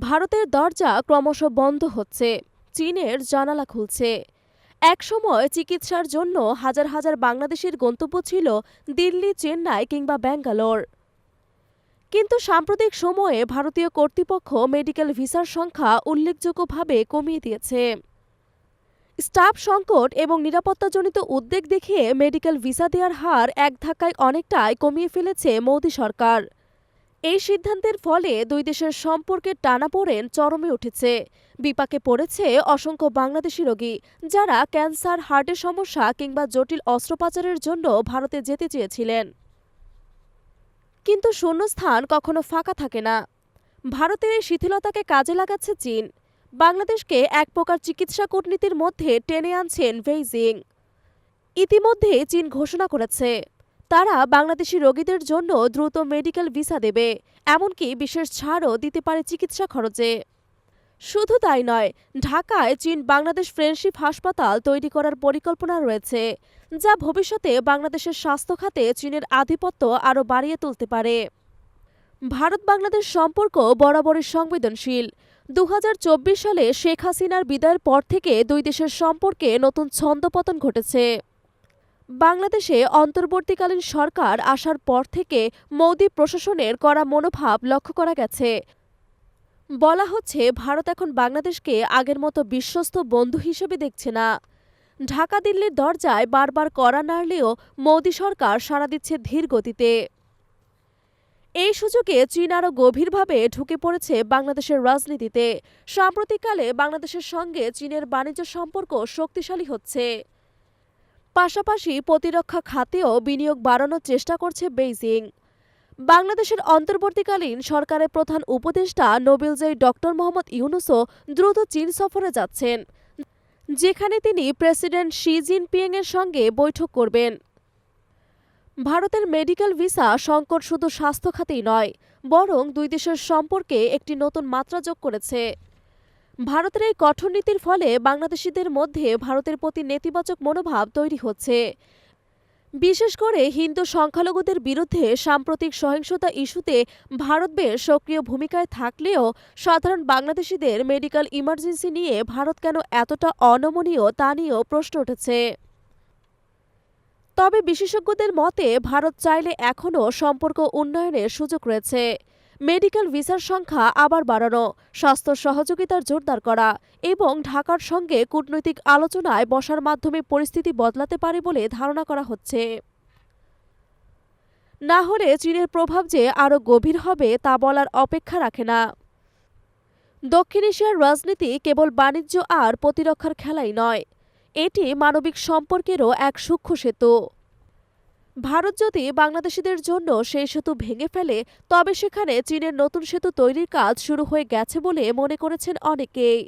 ভারতের দরজা ক্রমশ বন্ধ হচ্ছে, চীনের জানালা খুলছে। একসময় চিকিৎসার জন্য হাজার হাজার বাংলাদেশের গন্তব্য ছিল দিল্লি, চেন্নাই কিংবা ব্যাঙ্গালোর। কিন্তু সাম্প্রতিক সময়ে ভারতীয় কর্তৃপক্ষ মেডিকেল ভিসার সংখ্যা উল্লেখযোগ্যভাবে কমিয়ে দিয়েছে। স্টাফ সংকট এবং নিরাপত্তাজনিত উদ্বেগ দেখিয়ে মেডিকেল ভিসা দেওয়ার হার এক ধাক্কায় অনেকটাই কমিয়ে ফেলেছে মোদী সরকার। এই সিদ্ধান্তের ফলে দুই দেশের সম্পর্কের টানাপোড়েন চরমে উঠেছে। বিপাকে পড়েছে অসংখ্য বাংলাদেশি রোগী যারা ক্যান্সার, হার্টের সমস্যা কিংবা জটিল অস্ত্রোপচারের জন্য ভারতে যেতে চেয়েছিলেন। কিন্তু শূন্যস্থান কখনো ফাঁকা থাকে না। ভারতের এই শিথিলতাকে কাজে লাগাচ্ছে চীন। বাংলাদেশকে এক প্রকার চিকিৎসা কূটনীতির মধ্যে টেনে আনছেন বেইজিং। ইতিমধ্যে চীন ঘোষণা করেছে তারা বাংলাদেশি রোগীদের জন্য দ্রুত মেডিকেল ভিসা দেবে, এমনকি বিশেষ ছাড়ও দিতে পারে চিকিৎসা খরচে। শুধু তাই নয়, ঢাকায় চীন বাংলাদেশ ফ্রেন্ডশিপ হাসপাতাল তৈরি করার পরিকল্পনা রয়েছে, যা ভবিষ্যতে বাংলাদেশের স্বাস্থ্য খাতে চীনের আধিপত্য আরও বাড়িয়ে তুলতে পারে। ভারত বাংলাদেশ সম্পর্ক বরাবরই সংবেদনশীল। দু হাজার চব্বিশ সালে শেখ হাসিনার বিদায়ের পর থেকে দুই দেশের সম্পর্কে নতুন ছন্দপতন ঘটেছে। বাংলাদেশে অন্তর্বর্তীকালীন সরকার আসার পর থেকে মোদী প্রশাসনের করা মনোভাব লক্ষ্য করা গেছে। বলা হচ্ছে, ভারত এখন বাংলাদেশকে আগের মতো বিশ্বস্ত বন্ধু হিসেবে দেখছে না। ঢাকা দিল্লির দরজায় বারবার কড়া নাড়লেও মোদী সরকার সাড়া দিচ্ছে ধীর গতিতে। এই সুযোগে চীন আরও গভীরভাবে ঢুকে পড়েছে বাংলাদেশের রাজনীতিতে। সাম্প্রতিককালে বাংলাদেশের সঙ্গে চীনের বাণিজ্য সম্পর্ক শক্তিশালী হচ্ছে। পাশাপাশি প্রতিরক্ষা খাতেও বিনিয়োগ বাড়ানোর চেষ্টা করছে বেইজিং। বাংলাদেশের অন্তর্বর্তীকালীন সরকারের প্রধান উপদেষ্টা নোবেলজয়ী ডক্টর মোহাম্মদ ইউনুসও দ্রুত চীন সফরে যাচ্ছেন, যেখানে তিনি প্রেসিডেন্ট শি জিনপিংয়ের সঙ্গে বৈঠক করবেন। ভারতের মেডিকেল ভিসা সংকট শুধু স্বাস্থ্য খাতেই নয়, বরং দুই দেশের সম্পর্কে একটি নতুন মাত্রা যোগ করেছে। ভারতের এই কঠোর নীতির ফলে বাংলাদেশিদের মধ্যে ভারতের প্রতি নেতিবাচক মনোভাব তৈরি হচ্ছে। বিশেষ করে হিন্দু সংখ্যালঘুদের বিরুদ্ধে সাম্প্রতিক সহিংসতা ইস্যুতে ভারত বেশ সক্রিয় ভূমিকায় থাকলেও সাধারণ বাংলাদেশিদের মেডিকেল ইমার্জেন্সি নিয়ে ভারত কেন এতটা অনমনীয় তা নিয়েও প্রশ্ন উঠেছে। তবে বিশেষজ্ঞদের মতে, ভারত চাইলে এখনও সম্পর্ক উন্নয়নের সুযোগ রয়েছে। মেডিকেল ভিসার সংখ্যা আবার বাড়ানো, স্বাস্থ্য সহযোগিতার জোরদার করা এবং ঢাকার সঙ্গে কূটনৈতিক আলোচনায় বসার মাধ্যমে পরিস্থিতি বদলাতে পারে বলে ধারণা করা হচ্ছে। না হলে চীনের প্রভাব যে আরও গভীর হবে তা বলার অপেক্ষা রাখে না। দক্ষিণ এশিয়ার রাজনীতি কেবল বাণিজ্য আর প্রতিরক্ষার খেলাই নয়, এটি মানবিক সম্পর্কেরও এক সূক্ষ্ম সেতু। ভারত যদি বাংলাদেশিদের জন্য সেই সেতু ভেঙে ফেলে, তবে সেখানে চীনের নতুন সেতু তৈরির কাজ শুরু হয়ে গেছে বলে মনে করেছেন অনেকেই।